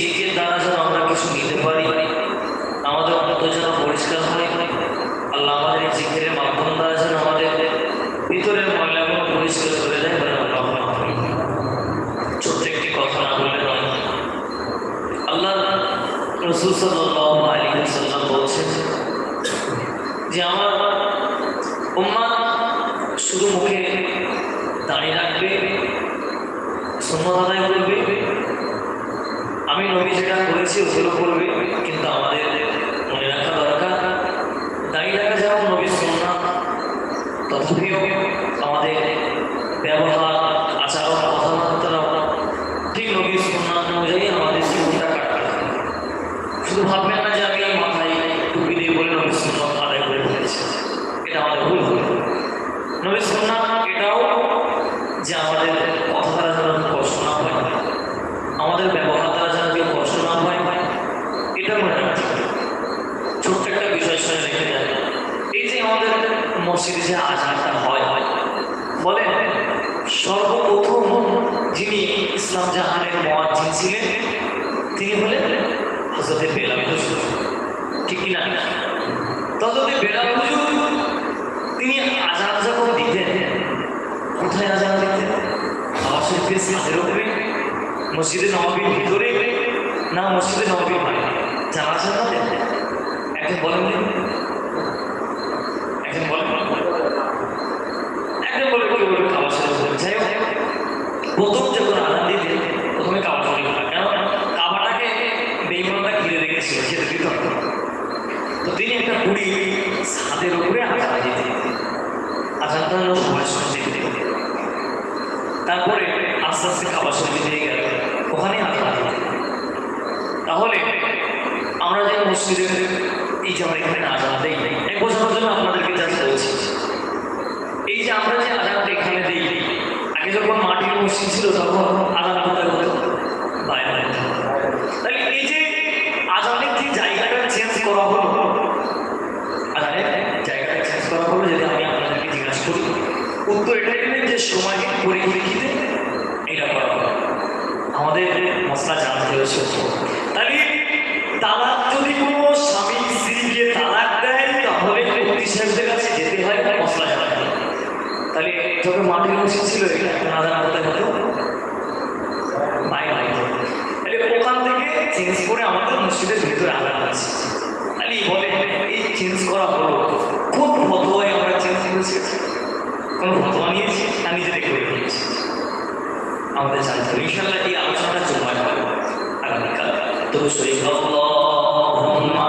জিকের দ্বারা যেন আমরা কিছু নিতে পারি। আমাদের অন্ত যেন পরিষ্কার হয়। আল্লাহ আমাদের এই জিকের মাধ্যম দ্বারা যেন আমাদের ভিতরের ময়লাগুলো পরিষ্কার করে দেয়। ছোট্ট একটি কথা না বললে নয়। আল্লাহ রসুল সাল্লাল্লাহু আলাইহি ওয়াসাল্লাম বলছেন যে, আমার উম্মা শুধু মুখে দাঁড়িয়ে রাখবে, সুন্নত 0.0 ছিলেন তিনি হলেন হজরতে বেলাল হুজুর ঠিক কি না তততে বেলাল হুজুর তিনি আজান যখন দিতেন? কোথায় আজান দিতেন? আওয়াজ শরীফের ছাদের উপরে মসজিদে নবাবির ভিতরে না, মসজিদে নবাবির বাইরে জানা আজান না দেন? একজন বলেন দিন। একজন বলেন একজন বলে বলে বলে খাওয়া শুরু করে যাই হোক প্রথম যখন আজান দিতে প্রথমে কাবা শরীফ হয় কেন কাবাটাকে বেইমানরা ঘিরে রেখেছিল সেটা বিতর্ক তো তিনি একটা বুড়ি ছাদের উপরে আজান দিতে হলো। সবাই তারপরে আস্তে আস্তে খাবার শরীর দিয়ে গেল। ওখানে দিতে তাহলে আমরা যে মসজিদের এই যে আমরা এখানে আজান দেই। এক বোঝানোর জন্য আপনাদেরকে জাস্ট বলছি। এই যে আমরা যে আজানটা এখানে দিই, আগে যখন মাটির মসজিদ ছিল তখন আজান কোথায় হতো বাইরে তাহলে এই যে আজানের যে জায়গাটা চেঞ্জ করা হলো আজানের জায়গাটা চেঞ্জ করা হলো যদি আমি আপনাদেরকে জিজ্ঞাসা করি উত্তর এটাই যে সময় পরিপ্রেক্ষিতে এটা করা আমাদের মশলা জানতে হয়েছে তাহলে তালাক যদি কোনো স্বামী স্ত্রীকে তালাক দেয়, তাহলে মুক্তি সাহেবদের কাছে যেতে হয় মশলা জানাতে তাহলে যখন মাটির মসজিদ ছিল, এটা এখন আদান করতে হতো বাইরে তাহলে ওখান থেকে চেঞ্জ করে আমাদের মসজিদের ভিতরে আদান আছে তাহলে বলে, এই চেঞ্জ করা হলো। কোন ফতোয়ায় আমরা চেঞ্জ করেছি। কোন ফতোয়া নিয়েছি না নিজেদের করে নিয়েছি আমাদের জানতে হবে ইনশাল্লাহ এই আলোচনাটা জমায় হবে আগামীকাল। তো শরীফ আল্লাহুম্মা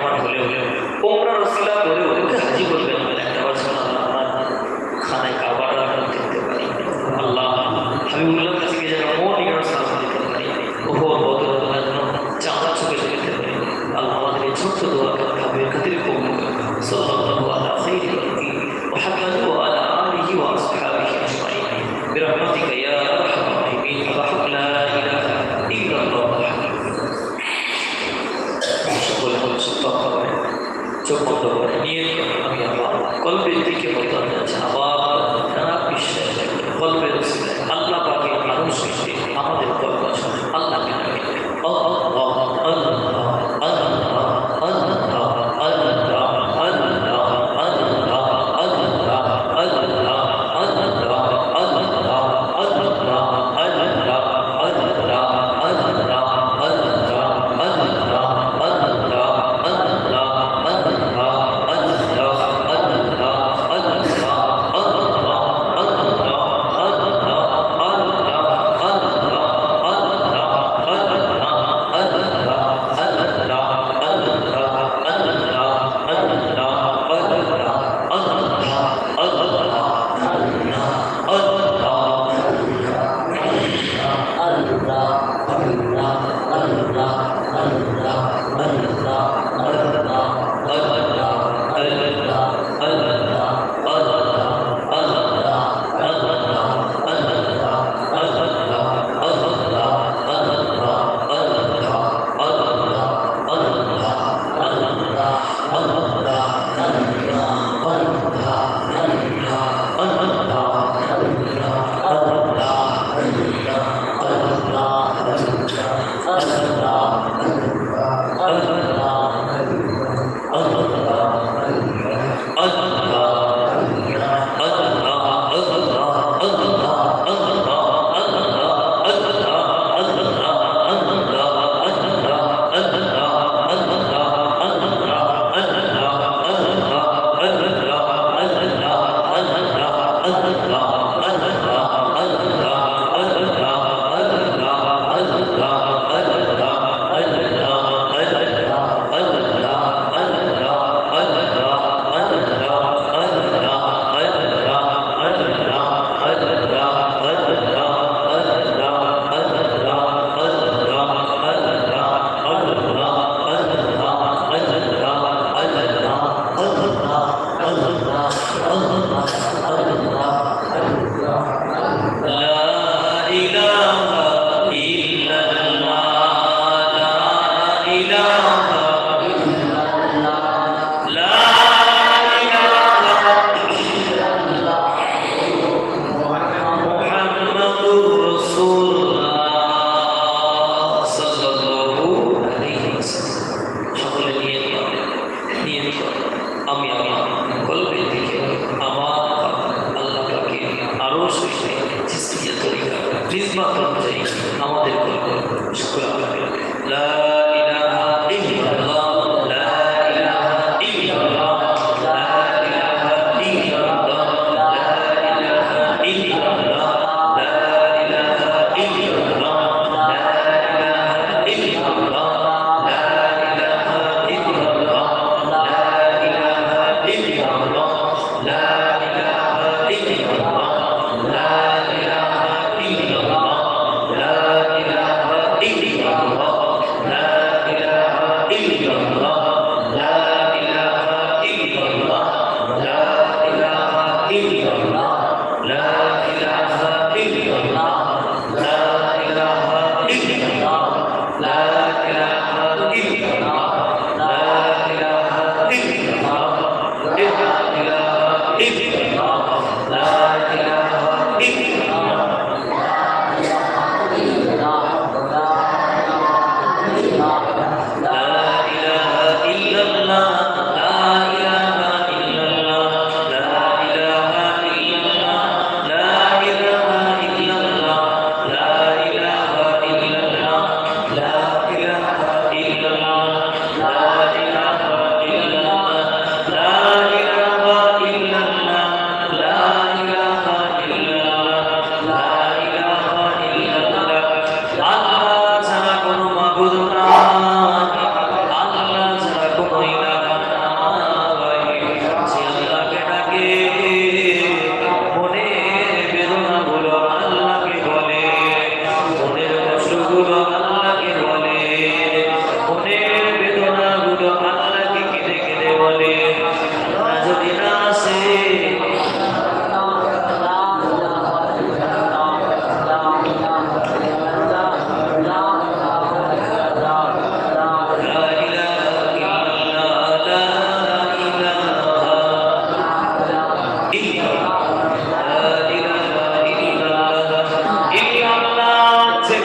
அப்பான்னு சொல்லி ஒரே உம்ரா ரசூலா ஒரே ஒரு ஹஜி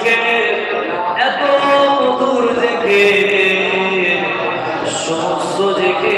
থেকে এত দূর থেকে সমস্ত থেকে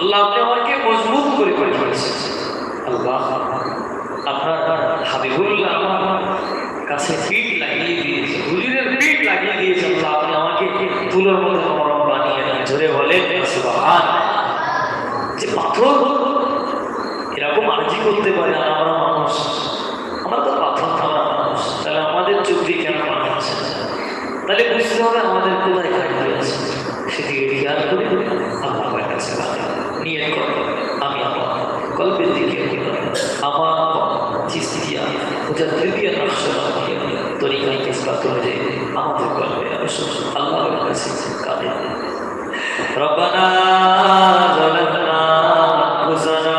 আল্লাহ আপনি আমাকে মজবুত করে করে করেছেন আল্লাহ, আপনার হাবিবুল্লাহ আমার কাছে পিঠ লাগিয়ে দিয়েছে হুজুরের পিঠ লাগিয়ে দিয়েছে। আল্লাহ, আপনি আমাকে তুলোর মধ্যে নরম বানিয়ে নেন ধরে বলে যে পাথর এরকম আর্জি করতে পারে না আমরা মানুষ। আমরা তো পাথর আমরা মানুষ। তাহলে আমাদের চুক্তি কেন মানুষ তাহলে বুঝতে হবে আমাদের কোথায় ঘাট হয়ে আছে। সেদিকে খেয়াল করে আল্লাহ কাছে জহরিয়া নকশাবাদ তরিকায় ইসলাত অনুযায়ী আমাদের গল্পে অবশ্যই আল্লাহর কাছে কাঁদে রবানা জলানা أنفسنا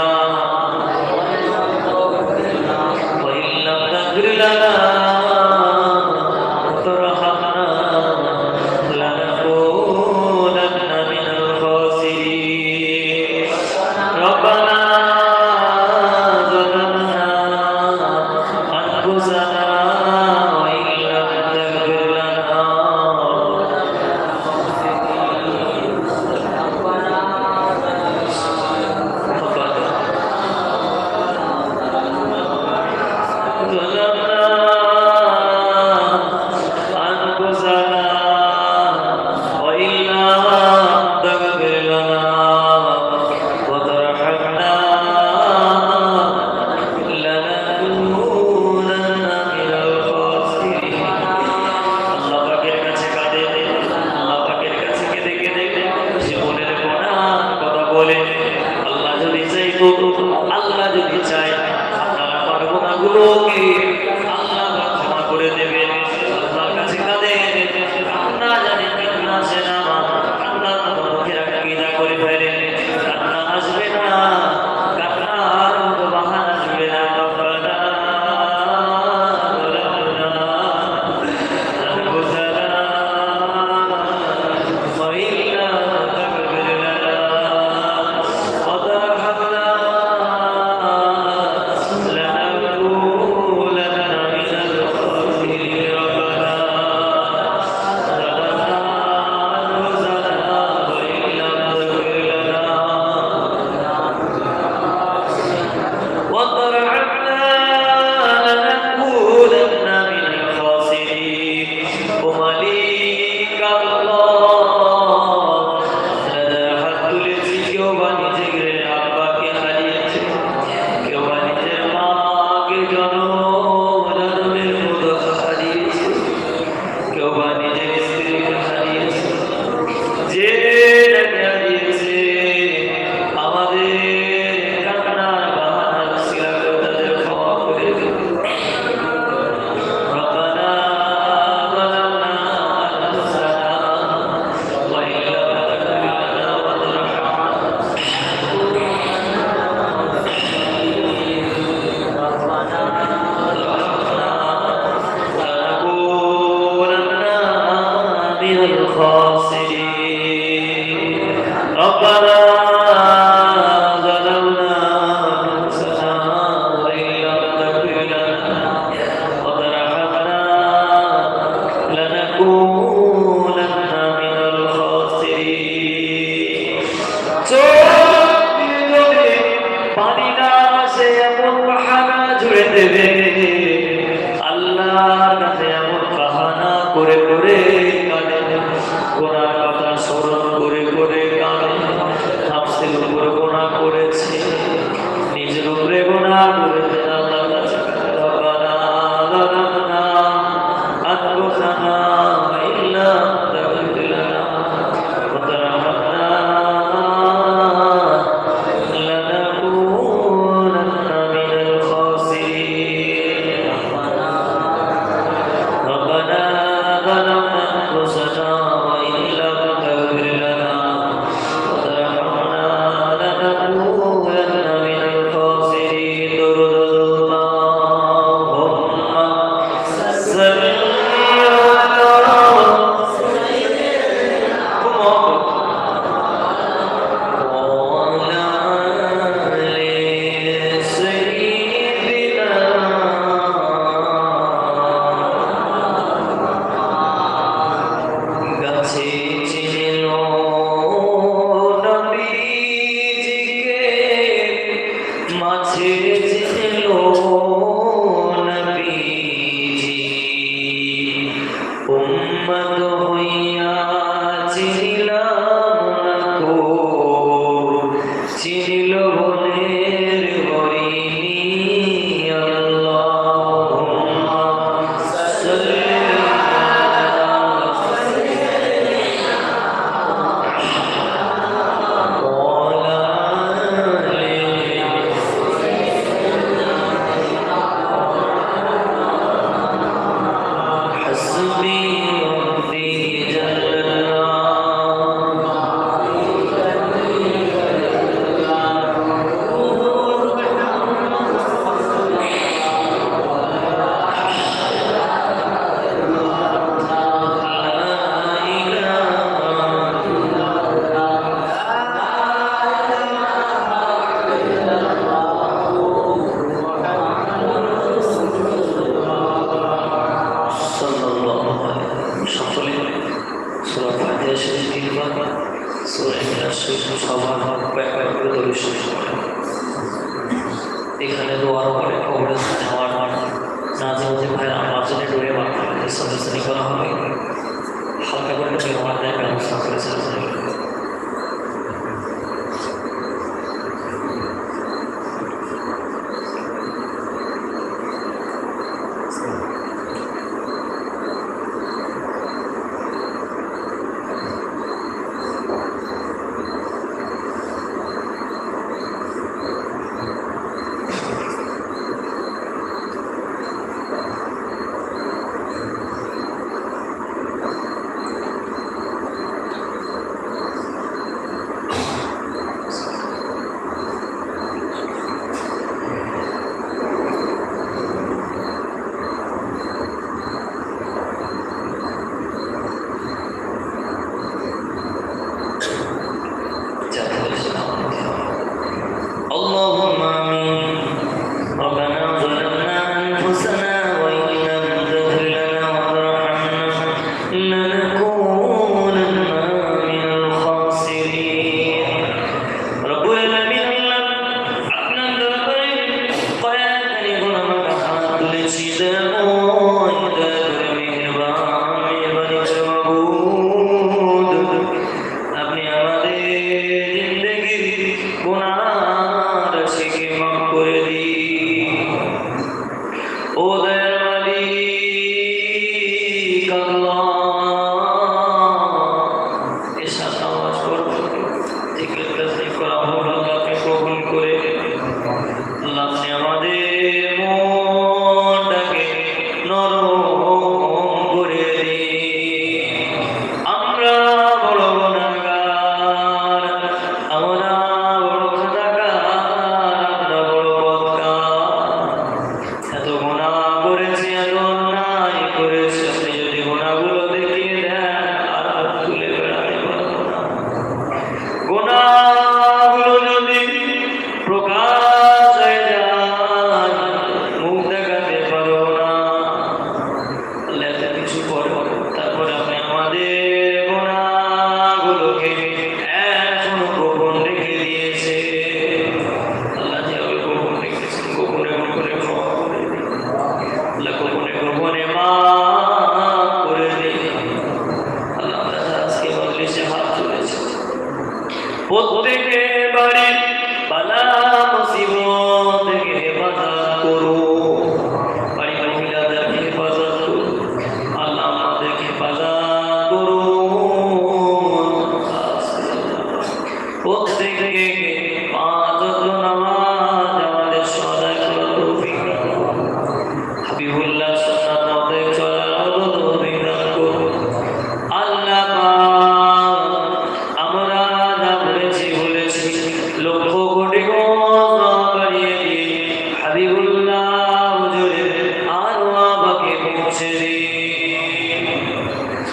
وإن لم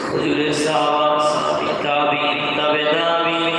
হুজুরের সাহাবা সাহাবি তাবিঈন তাবে তাবিঈন